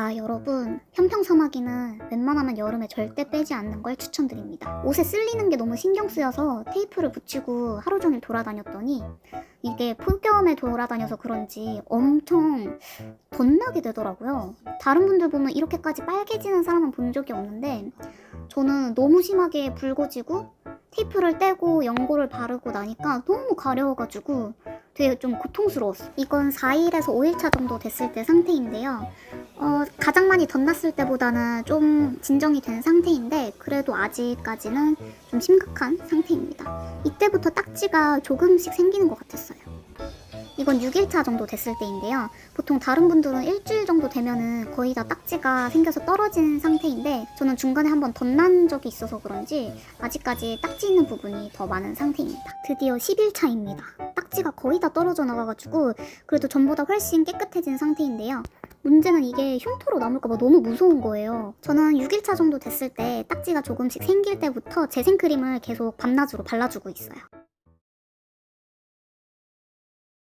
아 여러분 현평사마귀는 웬만하면 여름에 절대 빼지 않는 걸 추천드립니다. 옷에 쓸리는 게 너무 신경 쓰여서 테이프를 붙이고 하루 종일 돌아다녔더니 이게 폭염에 돌아다녀서 그런지 엄청 덧나게 되더라고요. 다른 분들 보면 이렇게까지 빨개지는 사람은 본 적이 없는데 저는 너무 심하게 붉어지고 테이프를 떼고 연고를 바르고 나니까 너무 가려워가지고 되게 좀 고통스러웠어. 이건 4일에서 5일차 정도 됐을 때 상태인데요. 어, 가장 많이 덧났을 때보다는 좀 진정이 된 상태인데 그래도 아직까지는 좀 심각한 상태입니다. 이때부터 딱지가 조금씩 생기는 것 같았어요. 이건 6일차 정도 됐을 때인데요. 보통 다른 분들은 일주일 정도 되면은 거의 다 딱지가 생겨서 떨어진 상태인데 저는 중간에 한번 덧난 적이 있어서 그런지 아직까지 딱지 있는 부분이 더 많은 상태입니다. 드디어 10일차입니다. 딱지가 거의 다 떨어져 나가가지고 그래도 전보다 훨씬 깨끗해진 상태인데요. 문제는 이게 흉터로 남을까봐 너무 무서운 거예요. 저는 6일차 정도 됐을 때 딱지가 조금씩 생길 때부터 재생크림을 계속 밤낮으로 발라주고 있어요.